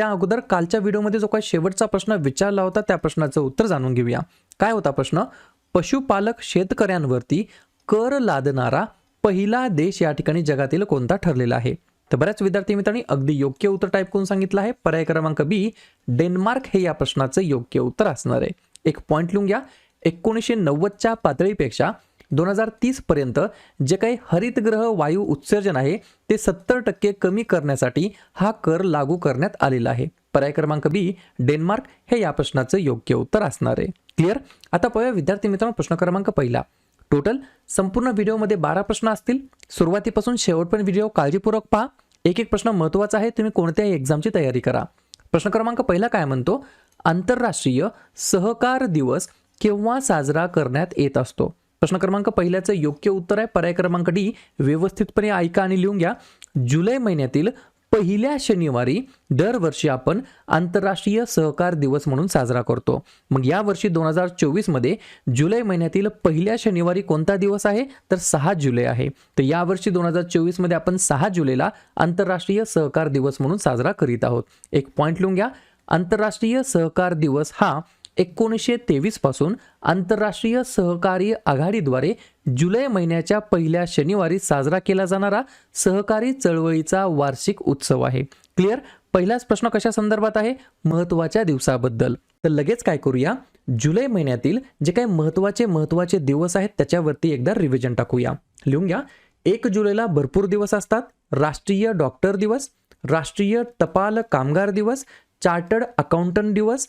त्या अगोदर कालच्या व्हिडिओमध्ये जो काही शेवटचा प्रश्न विचारला होता त्या प्रश्नाचं उत्तर जाणून घेऊया. काय होता प्रश्न? पशुपालक शेतकऱ्यांवरती कर लादणारा पहिला देश या ठिकाणी जगातील कोणता ठरलेला आहे? तर बऱ्याच विद्यार्थी मित्रांनी अगदी योग्य उत्तर टाईप करून सांगितलं आहे. पर्याय क्रमांक बी डेन्मार्क हे या प्रश्नाचं योग्य उत्तर असणार आहे. एक पॉईंट लिहून घ्या. एकोणीसशे नव्वदच्या पातळीपेक्षा दोन हजार तीसपर्यंत जे काही हरितग्रह वायू उत्सर्जन आहे ते सत्तर टक्के कमी करण्यासाठी हा कर लागू करण्यात आलेला आहे. पर्याय क्रमांक बी डेन्मार्क हे या प्रश्नाचं योग्य उत्तर असणार आहे. क्लिअर? आता पाहूया विद्यार्थी मित्रांनो प्रश्न क्रमांक पहिला. टोटल संपूर्ण व्हिडिओमध्ये बारा प्रश्न असतील. सुरुवातीपासून शेवटपर्यंत व्हिडिओ काळजीपूर्वक पहा. एक एक प्रश्न महत्त्वाचा आहे तुम्ही कोणत्याही एक्झामची तयारी करा. प्रश्न क्रमांक पहिला काय म्हणतो? आंतरराष्ट्रीय सहकार दिवस केव्हा साजरा करण्यात येत असतो? प्रश्न क्रमांक पहिल्याचं योग्य उत्तर आहे. पर्याय क्रमांक डी व्यवस्थितपणे ऐका आणि लिहून घ्या. जुलै महिन्यातील पहिल्या शनिवारी दरवर्षी आपण आंतरराष्ट्रीय सहकार दिवस म्हणून साजरा करतो. मग या वर्षी दोन हजार चोवीसमध्ये जुलै महिन्यातील पहिल्या शनिवारी कोणता दिवस आहे? तर सहा जुलै आहे. तर यावर्षी दोन हजार चोवीसमध्ये आपण सहा जुलैला आंतरराष्ट्रीय सहकार दिवस म्हणून साजरा करीत आहोत. एक पॉईंट लिहून घ्या. आंतरराष्ट्रीय सहकार दिवस हा एकोणीसशे तेवीसपासून आंतरराष्ट्रीय सहकारी आघाडीद्वारे जुलै महिन्याच्या पहिल्या शनिवारी साजरा केला जाणारा सहकारी चळवळीचा वार्षिक उत्सव आहे. क्लिअर पहिलाच प्रश्न कशा संदर्भात आहे? महत्त्वाच्या दिवसाबद्दल. तर लगेच काय करूया? जुलै महिन्यातील जे काही महत्त्वाचे महत्त्वाचे दिवस आहेत त्याच्यावरती एकदा रिव्हिजन टाकूया. लिहून घ्या. एक जुलैला भरपूर दिवस असतात. राष्ट्रीय डॉक्टर दिवस राष्ट्रीय टपाल कामगार दिवस चार्टर्ड अकाउंटंट दिवस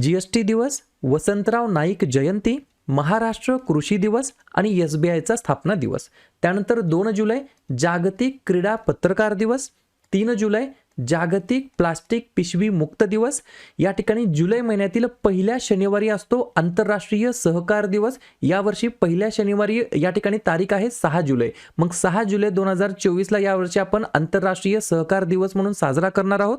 जी एस टी दिवस वसंतराव नाईक जयंती महाराष्ट्र कृषी दिवस आणि एस बी आयचा स्थापना दिवस. त्यानंतर दोन जुलै जागतिक क्रीडा पत्रकार दिवस. तीन जुलै जागतिक प्लास्टिक पिशवी मुक्त दिवस. या ठिकाणी जुलै महिन्यातील पहिल्या शनिवारी असतो आंतरराष्ट्रीय सहकार दिवस. यावर्षी पहिल्या शनिवारी या ठिकाणी तारीख आहे सहा जुलै. मग सहा जुलै दोन हजार चोवीसला यावर्षी आपण आंतरराष्ट्रीय सहकार दिवस म्हणून साजरा करणार आहोत.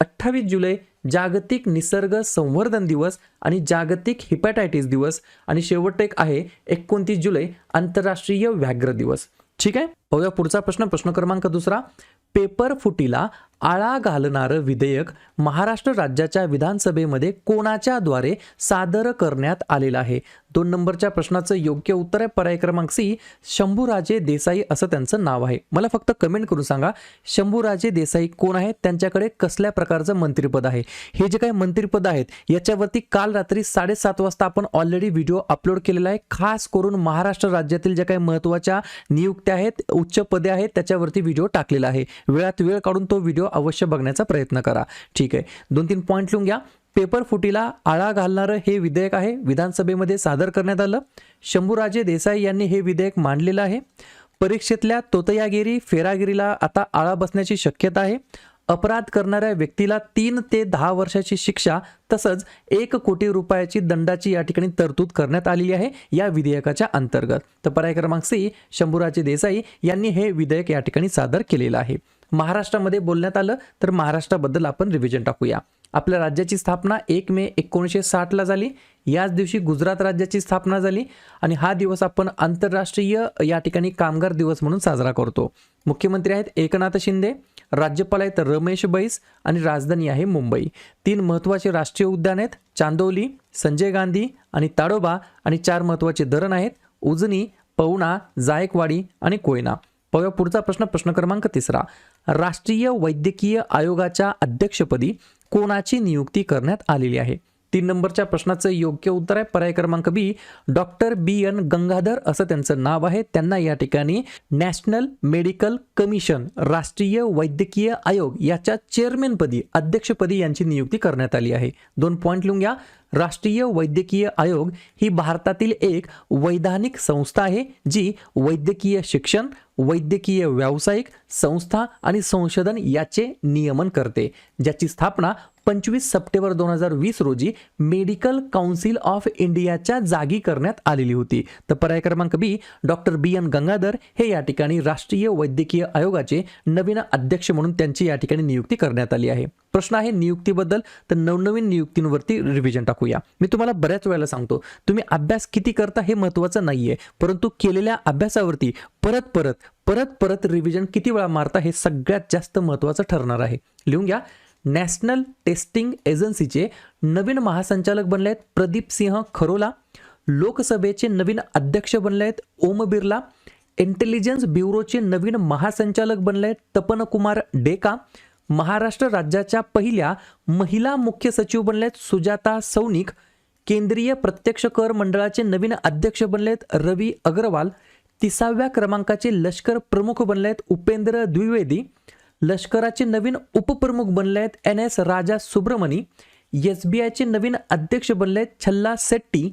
अठ्ठावीस जुलै जागतिक निसर्ग संवर्धन दिवस आणि जागतिक हिपॅटायटिस दिवस. आणि शेवट एक आहे एकोणतीस जुलै आंतरराष्ट्रीय व्याघ्र दिवस. ठीक आहे? पाहूया पुढचा प्रश्न प्रश्न क्रमांक दुसरा. पेपर फुटीला आळा घालणारं विधेयक महाराष्ट्र राज्याच्या विधानसभेमध्ये कोणाच्या द्वारे सादर करण्यात आलेलं आहे? दोन नंबरच्या प्रश्नाचं योग्य उत्तर आहे पर्याय क्रमांक सी शंभूराजे देसाई असं त्यांचं नाव आहे. मला फक्त कमेंट करून सांगा शंभूराजे देसाई कोण आहेत? त्यांच्याकडे कसल्या प्रकारचं मंत्रिपद आहे? हे जे काही मंत्रिपद आहेत याच्यावरती काल रात्री साडेसात वाजता आपण ऑलरेडी व्हिडिओ अपलोड केलेला आहे. खास करून महाराष्ट्र राज्यातील ज्या काही महत्त्वाच्या नियुक्त्या आहेत उच्च पदे आहेत त्याच्यावरती व्हिडिओ टाकलेला आहे. वेळात वेळ काढून तो व्हिडिओ अवश्य बघण्याचा प्रयत्न करा. ठीक आहे. दोन तीन पॉईंट लिहून घ्या. पेपर फुटीला आळा घालणारं हे विधेयक आहे. विधानसभेमध्ये सादर करण्यात आलं. शंभूराजे देसाई यांनी हे विधेयक मांडलेलं आहे. परीक्षेतल्या तोतयागिरी फेरागिरीला आता आळा बसण्याची शक्यता आहे. अपराध करणाऱ्या व्यक्तीला तीन ते दहा वर्षाची शिक्षा तसंच एक कोटी रुपयाची दंडाची या ठिकाणी तरतूद करण्यात आलेली आहे या विधेयकाच्या अंतर्गत. तर पर्याय क्रमांक सी शंभूराजे देसाई यांनी हे विधेयक या ठिकाणी सादर केलेलं आहे. महाराष्ट्रामध्ये बोलण्यात आलं तर महाराष्ट्राबद्दल आपण रिव्हिजन टाकूया. आपल्या राज्याची स्थापना एक मे एकोणीसशे साठला झाली. याच दिवशी गुजरात राज्याची स्थापना झाली आणि हा दिवस आपण आंतरराष्ट्रीय या ठिकाणी कामगार दिवस म्हणून साजरा करतो. मुख्यमंत्री आहेत एकनाथ शिंदे राज्यपाल आहेत रमेश बैस आणि राजधानी आहे मुंबई. तीन महत्त्वाचे राष्ट्रीय उद्यान आहेत चांदोली संजय गांधी आणि ताडोबा आणि चार महत्त्वाचे धरण आहेत उजनी पवना जायकवाडी आणि कोयना. पाहूया पुढचा प्रश्न प्रश्न क्रमांक तिसरा. राष्ट्रीय वैद्यकीय आयोगाच्या अध्यक्षपदी कोणाची नियुक्ती करण्यात आलेली आहे? तीन नंबरच्या प्रश्नाचं योग्य उत्तर आहे. पर्याय क्रमांक B doctor B N Gangadhar असं त्यांचं नाव आहे. त्यांना या ठिकाणी नॅशनल मेडिकल कमिशन राष्ट्रीय वैद्यकीय आयोग याच्या चेअरमॅनपदी अध्यक्षपदी यांची नियुक्ती करण्यात आली आहे. दोन पॉईंट लिहून घ्या. राष्ट्रीय वैद्यकीय आयोग ही भारतातील एक वैधानिक संस्था आहे जी वैद्यकीय शिक्षण वैद्यकीय व्यावसायिक संस्था आणि संशोधन याचे नियमन करते ज्याची स्थापना पंचवीस सप्टेंबर दोन हजार वीस रोजी मेडिकल काउन्सिल ऑफ इंडियाच्या जागी करण्यात आलेली होती. तर पर्याय क्रमांक B doctor B N Gangadhar हे या ठिकाणी राष्ट्रीय वैद्यकीय आयोगाचे नवीन अध्यक्ष म्हणून त्यांची या ठिकाणी नियुक्ती करण्यात आली आहे. प्रश्न आहे नियुक्तीबद्दल तर नवनवीन नियुक्तींवरती रिव्हिजन टाकूया मी तुम्हाला बऱ्याच वेळेला सांगतो तुम्ही अभ्यास किती करता हे महत्त्वाचं नाहीये परंतु केलेल्या अभ्यासावरती परत परत परत परत रिव्हिजन किती वेळा मारता हे सगळ्यात जास्त महत्त्वाचं ठरणार आहे. लिहून घ्या. नॅशनल टेस्टिंग एजन्सीचे नवीन महासंचालक बनले आहेत प्रदीप सिंह खरोला. लोकसभेचे नवीन अध्यक्ष बनले आहेत ओम बिर्ला. इंटेलिजन्स ब्युरोचे नवीन महासंचालक बनले आहेत तपन कुमार डेका. महाराष्ट्र राज्याच्या पहिल्या महिला मुख्य सचिव बनले आहेत सुजाता सौनिक केंद्रीय प्रत्यक्ष कर मंडळाचे नवीन अध्यक्ष बनले आहेत रवी अग्रवाल तिसाव्या क्रमांकाचे लष्कर प्रमुख बनले आहेत उपेंद्र द्विवेदी लष्कराचे नवीन उपप्रमुख बनले आहेत N S Raja Subramani S B आयचे नवीन अध्यक्ष बनले आहेत छल्ला सेट्टी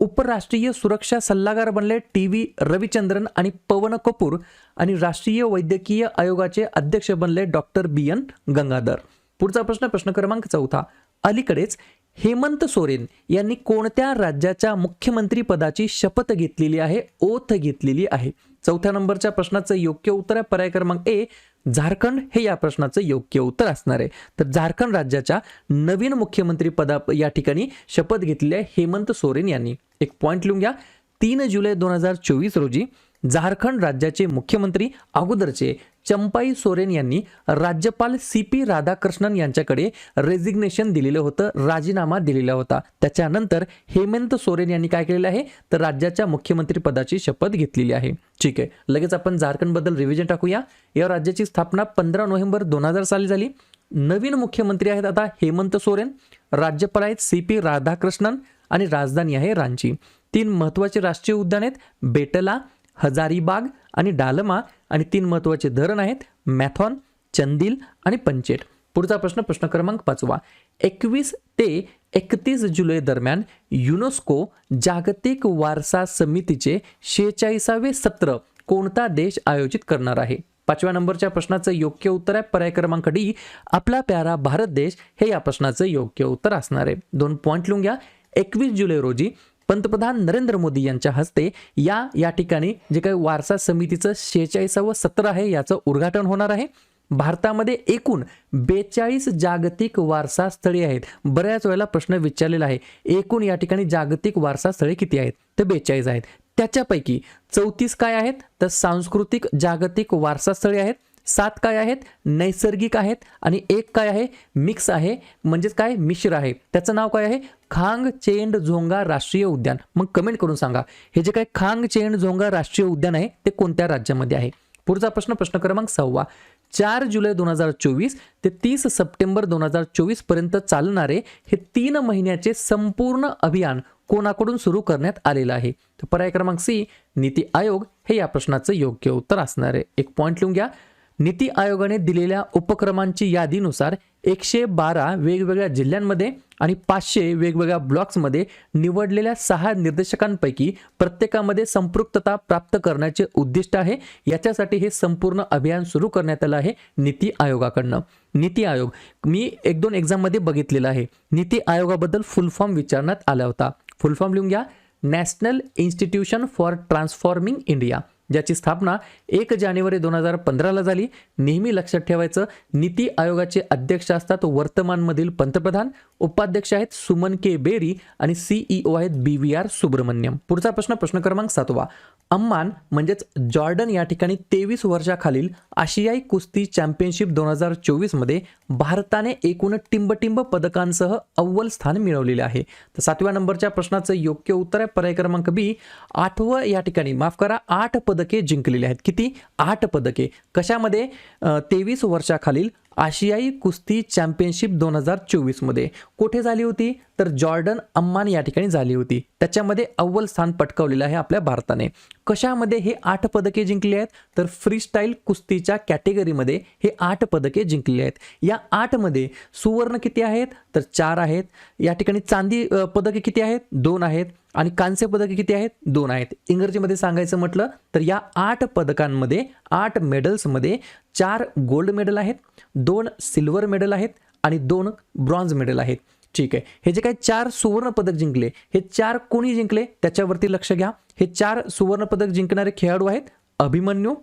उपराष्ट्रीय सुरक्षा सल्लागार बनले टी व्ही रविचंद्रन आणि पवन कपूर आणि राष्ट्रीय वैद्यकीय आयोगाचे अध्यक्ष बनले डॉक्टर बी एन गंगाधर. पुढचा प्रश्न प्रश्न क्रमांक चौथा. अलीकडेच हेमंत सोरेन यांनी कोणत्या राज्याच्या मुख्यमंत्री पदाची शपथ घेतलेली आहे ओथ घेतलेली आहे? चौथ्या नंबरच्या प्रश्नाचं योग्य उत्तर आहे. पर्याय क्रमांक ए झारखंड हे या प्रश्नाचं योग्य उत्तर असणार आहे. तर झारखंड राज्याच्या नवीन मुख्यमंत्री पदा या ठिकाणी शपथ घेतलेली आहे हेमंत सोरेन यांनी. एक पॉईंट लिहून घ्या. तीन जुलै दोन हजार चोवीस रोजी झारखंड राज्याचे मुख्यमंत्री अगोदरचे चंपाई सोरेन यांनी राज्यपाल सी पी राधाकृष्णन यांच्याकडे रेझिग्नेशन दिलेलं होतं राजीनामा दिलेला होता. त्याच्यानंतर हेमंत सोरेन यांनी काय केलेलं आहे? तर राज्याच्या मुख्यमंत्री पदाची शपथ घेतलेली आहे. ठीक आहे लगेच आपण झारखंडबद्दल रिव्हिजन टाकूया. या राज्याची स्थापना पंधरा नोव्हेंबर दोन हजार साली झाली. नवीन मुख्यमंत्री आहेत आता हेमंत सोरेन राज्यपाल आहेत सी पी राधाकृष्णन आणि राजधानी आहे रांची. तीन महत्त्वाचे राष्ट्रीय उद्यान आहेत बेटला हजारीबाग आणि डालमा आणि तीन महत्त्वाचे धरण आहेत मॅथॉन चंदील आणि पंचेट. पुढचा प्रश्न प्रश्न क्रमांक पाचवा. एकवीस ते एकतीस जुलै दरम्यान युनेस्को जागतिक वारसा समितीचे शेहेचाळीसावे सत्र कोणता देश आयोजित करणार आहे? पाचव्या नंबरच्या प्रश्नाचं योग्य उत्तर आहे पर्याय क्रमांक डी आपला प्यारा भारत देश. हे या प्रश्नाचं योग्य उत्तर असणार आहे. दोन पॉईंट लिहून घ्या. एकवीस जुलै रोजी पंतप्रधान नरेंद्र मोदी यांच्या हस्ते या या ठिकाणी जे काही वारसा समितीचं शेहेचाळीसावं सत्र आहे याचं उद्घाटन होणार आहे. भारतामध्ये एकूण बेचाळीस जागतिक वारसा स्थळे आहेत. बऱ्याच वेळेला प्रश्न विचारलेला आहे एकूण या ठिकाणी जागतिक वारसा स्थळे किती आहेत? तर बेचाळीस आहेत. त्याच्यापैकी चौतीस काय आहेत? तर सांस्कृतिक जागतिक वारसा स्थळे आहेत. सात काय आहेत? नैसर्गिक आहेत आणि एक काय आहे? मिक्स आहे म्हणजेच काय? मिश्र आहे. त्याचं नाव काय आहे? खांग चेंड झोंगा राष्ट्रीय उद्यान. मग कमेंट करून सांगा हे जे काय खांग चेंड झोंगा राष्ट्रीय उद्यान आहे ते कोणत्या राज्यामध्ये आहे? पुढचा प्रश्न प्रश्न क्रमांक सहावा. चार जुलै दोन हजार चोवीस ते तीस सप्टेंबर दोन हजार चोवीसपर्यंत चालणारे हे तीन महिन्याचे संपूर्ण अभियान कोणाकडून सुरू करण्यात आलेलं आहे? तर पर्याय क्रमांक सी नीती आयोग हे या प्रश्नाचं योग्य उत्तर असणार आहे. एक पॉईंट लिहून घ्या. नीती आयोगाने दिलेल्या उपक्रमांची यादीनुसार एकशे बारा वेगवेगळ्या जिल्ह्यांमध्ये आणि पाचशे वेगवेगळ्या ब्लॉक्समध्ये निवडलेल्या सहा निर्देशकांपैकी प्रत्येकामध्ये संपृक्तता प्राप्त करण्याचे उद्दिष्ट आहे. याच्यासाठी हे संपूर्ण अभियान सुरू करण्यात आलं आहे नीती आयोगाकडनं. नीती आयोग मी एक दोन एक्झाममध्ये बघितलेलं आहे. नीती आयोगाबद्दल फुल फॉर्म विचारण्यात आला होता. फुल फॉर्म लिहून घ्या. National institution for transforming India. ज्याची स्थापना एक जानेवारी दोन हजार पंधराला झाली. नेहमी लक्षात ठेवायचं नीती आयोगाचे अध्यक्ष असतात वर्तमानमधील पंतप्रधान. उपाध्यक्ष आहेत सुमन के बेरी आणि सीईओ आहेत बी व्ही आर सुब्रमण्यम. पुढचा प्रश्न प्रश्न क्रमांक सातवा. अम्मान म्हणजेच जॉर्डन या ठिकाणी तेवीस वर्षाखालील आशियाई कुस्ती चॅम्पियनशिप दोन हजार चोवीसमध्ये भारताने एकूण टिंबटिंब पदकांसह अव्वल स्थान मिळवलेले आहे. तर सातव्या नंबरच्या प्रश्नाचं योग्य उत्तर आहे पर्याय क्रमांक बी. आठवं या ठिकाणी माफ करा आठ पदके जिंकलेली आहेत. किती? आठ पदके. कशामध्ये? तेवीस वर्षाखालील आशियाई कुस्ती चॅम्पियनशिप दोन हजार चोवीसमध्ये. कुठे झाली होती? तर जॉर्डन अम्मान या ठिकाणी झाली होती. त्याच्यामध्ये अव्वल स्थान पटकावलेलं आहे आपल्या भारताने. कशामध्ये हे आठ पदके जिंकली आहेत? तर फ्रीस्टाईल कुस्तीच्या कॅटेगरीमध्ये हे आठ पदके जिंकली आहेत. या आठमध्ये सुवर्ण किती आहेत? तर चार आहेत. या ठिकाणी चांदी पदके किती आहेत? दोन आहेत. आणि कांस्य पदके किती आहेत? दोन आहेत. इंग्रजीमध्ये सांगायचं म्हटलं तर या आठ पदकांमध्ये आठ मेडल्समध्ये चार गोल्ड मेडल आहेत दोन सिल्वर मेडल आहेत आणि दोन ब्रॉन्झ मेडल आहेत. ठीक आहे. हे जे काही चार सुवर्ण पदक जिंकले हे चार कोणी जिंकले? त्याच्यावरती लक्ष घ्या. हे चार सुवर्ण पदक जिंकणारे खेळाडू आहेत अभिमन्यू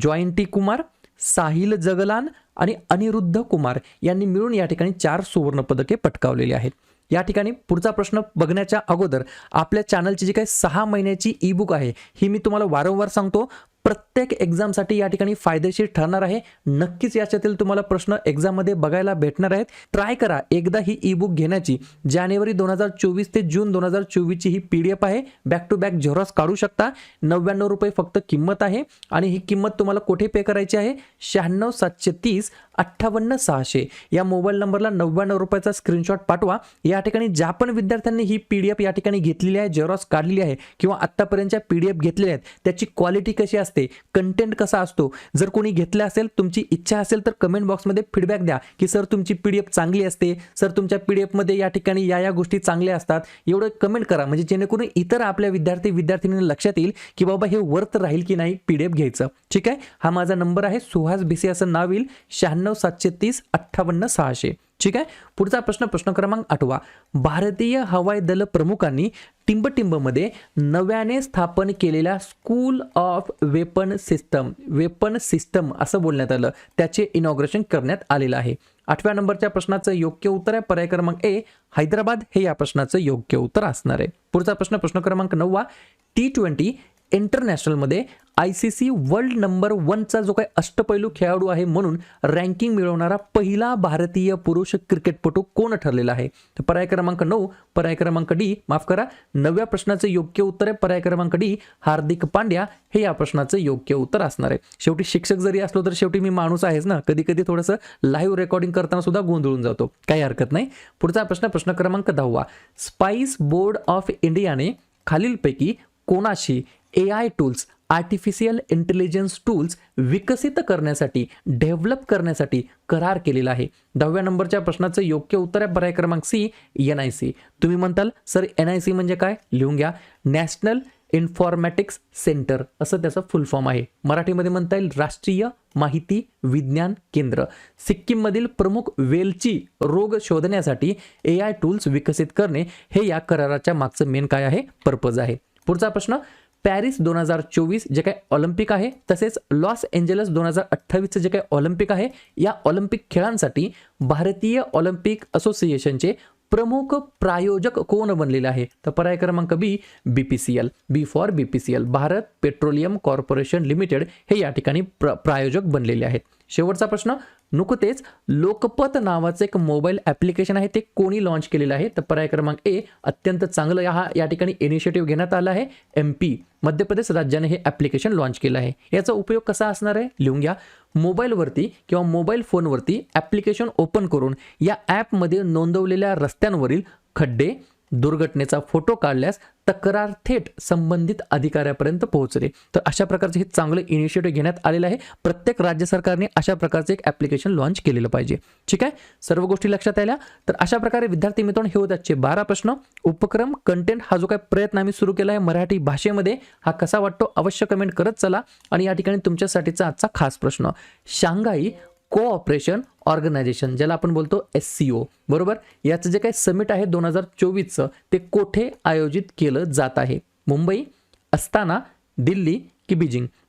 जॉयंटी कुमार साहिल जगलान आणि अनिरुद्ध कुमार. यांनी मिळून या ठिकाणी चार सुवर्ण पदके पटकावलेली आहेत. या ठिकाणी पुढचा प्रश्न बघण्याच्या अगोदर आपल्या चॅनलची जी काही सहा महिन्याची ई बुक आहे ही मी तुम्हाला वारंवार सांगतो. प्रत्येक एक्झामसाठी या ठिकाणी फायदेशीर ठरणार आहे. नक्कीच याच्यातील तुम्हाला प्रश्न एक्झाममध्ये बघायला भेटणार आहेत. ट्राय करा. एकदा ही ई बुक घेण्याची. जानेवारी दोन हजार चोवीस ते जून दोन हजार चोवीसची ही पी डी एफ आहे. बॅक टू बॅक झेरॉक्स काढू शकता. नव्याण्णव रुपये फक्त किंमत आहे. आणि ही किंमत तुम्हाला कुठे पे करायची आहे? शहाण्णव सातशे तीस अठ्ठावन्न सहाशे. या मोबाईल नंबरला नव्याण्णव रुपयाचा स्क्रीनशॉट पाठवा. या ठिकाणी ज्या पण विद्यार्थ्यांनी ही पी डी एफ या ठिकाणी घेतलेली आहे. झेरॉक्स काढलेली आहे. किंवा आत्तापर्यंतच्या पी डी एफ घेतलेल्या आहेत. त्याची क्वालिटी कशी असते कंटेंट कसा असतो? जर कोणी घेतला असेल तुमची इच्छा असेल तर कमेंट बॉक्समध्ये फीडबॅक द्या की सर तुमची पी डी एफ चांगली असते. सर तुमच्या पी डी एफमध्ये या ठिकाणी या या गोष्टी चांगल्या असतात. एवढं कमेंट करा. म्हणजे जेणेकरून इतर आपल्या विद्यार्थी विद्यार्थिनींना लक्षात येईल की बाबा हे वर्थ राहील की नाही पी डी एफ घ्यायचं. ठीक आहे? हा माझा नंबर आहे. सुहास भिसे असं नाव येईल. शहाण्णव सातशे तीस अठ्ठावन्न सहाशे. ठीक आहे? पुढचा प्रश्न प्रश्न क्रमांक आठवा. भारतीय हवाई दल प्रमुखांनी टिंबटिंबमध्ये नव्याने स्थापन केलेल्या school of weapon system weapon system असं बोलण्यात आलं. त्याचे इनॉग्रेशन करण्यात आलेलं आहे. आठव्या नंबरच्या प्रश्नाचं योग्य उत्तर आहे. पर्याय क्रमांक ए हैदराबाद. हे या प्रश्नाचं योग्य उत्तर असणार आहे. पुढचा प्रश्न प्रश्न क्रमांक नववा. T twenty इंटरनॅशनलमध्ये I C C world number वनचा जो काही अष्टपैलू खेळाडू आहे म्हणून रँकिंग मिळवणारा पहिला भारतीय पुरुष क्रिकेटपटू कोण ठरलेला आहे? तर पर्याय क्रमांक नऊ पर्याय क्रमांक डी माफ करा नव्या प्रश्नाचं योग्य उत्तर आहे. पर्याय क्रमांक डी हार्दिक पांड्या हे या प्रश्नाचं योग्य उत्तर असणार आहे. शेवटी शिक्षक जरी असलो तर शेवटी मी माणूस आहेच ना. कधी कधी थोडंसं लाईव्ह रेकॉर्डिंग करताना सुद्धा गोंधळून जातो. काही हरकत नाही. पुढचा प्रश्न प्रश्न क्रमांक दहावा. स्पाइस बोर्ड ऑफ इंडियाने खालीलपैकी कोणाशी A I tools artificial intelligence tools विकसित करण्यासाठी डेव्हलप करण्यासाठी करार केलेला आहे. दहाव्या नंबरच्या प्रश्नाचं योग्य उत्तर आहे पर्याय क्रमांक सी एन आय सी तुम्ही म्हणताल सर एन आय सी म्हणजे काय? लिहून घ्या. नॅशनल इन्फॉर्मॅटिक्स सेंटर असं त्याचं फुल फॉर्म आहे. मराठीमध्ये म्हणता येईल राष्ट्रीय माहिती विज्ञान केंद्र. सिक्कीममधील प्रमुख वेलची रोग शोधण्यासाठी ए आय टूल्स विकसित करणे हे या कराराच्या मागचं मेन काय आहे? पर्पज आहे. पुढचा प्रश्न पॅरिस दोन हजार चोवीस जे काही ऑलिम्पिक आहे तसेच लॉस एंजलस दोन हजार अठ्ठावीसचं जे काही ऑलिम्पिक आहे या ऑलिम्पिक खेळांसाठी भारतीय ऑलिम्पिक असोसिएशनचे प्रमुख प्रायोजक कोण बनलेले आहे? तर पर्याय क्रमांक B B P C L B for B P C L Bharat Petroleum Corporation Limited हे या ठिकाणी प्र प्रायोजक बनलेले आहेत. शेवटचा प्रश्न नुकतेच लोकपत नावाचं एक मोबाईल ॲप्लिकेशन आहे ते कोणी लॉन्च केलेलं आहे? तर पर्याय क्रमांक ए अत्यंत चांगलं हा या ठिकाणी इनिशिएटिव्ह घेण्यात आला आहे. एम पी मध्य प्रदेश राज्याने हे ॲप्लिकेशन लॉन्च केलं आहे. याचा उपयोग कसा असणार आहे? लिहून घ्या. मोबाईलवरती किंवा मोबाईल फोनवरती ॲप्लिकेशन ओपन करून या ॲपमध्ये नोंदवलेल्या रस्त्यांवरील खड्डे दुर्घटनेचा फोटो काढल्यास तक्रार थेट संबंधित अधिकाऱ्यापर्यंत पोहोचले तर अशा प्रकारचे हे चांगले इनिशिएटिव्ह घेण्यात आलेलं आहे. प्रत्येक राज्य सरकारने अशा प्रकारचे एक ॲप्लिकेशन लॉन्च केलेलं पाहिजे. ठीक आहे? सर्व गोष्टी लक्षात आल्या? तर अशा प्रकारे विद्यार्थी मित्रांनो हे होते आजचे बारा प्रश्न. उपक्रम कंटेंट हा जो काही प्रयत्न आम्ही सुरू केला आहे मराठी भाषेमध्ये हा कसा वाटतो अवश्य कमेंट करत चला. आणि या ठिकाणी तुमच्यासाठीचा आजचा खास प्रश्न. शांघाई कोऑपरेशन ऑर्गनायझेशन ज्याला आपण बोलतो एस सी ओ बरोबर? याचं जे काही समिट आहे दोन हजार चोवीसचं ते कोठे आयोजित केलं जात आहे? मुंबई असताना दिल्ली की बीजिंग?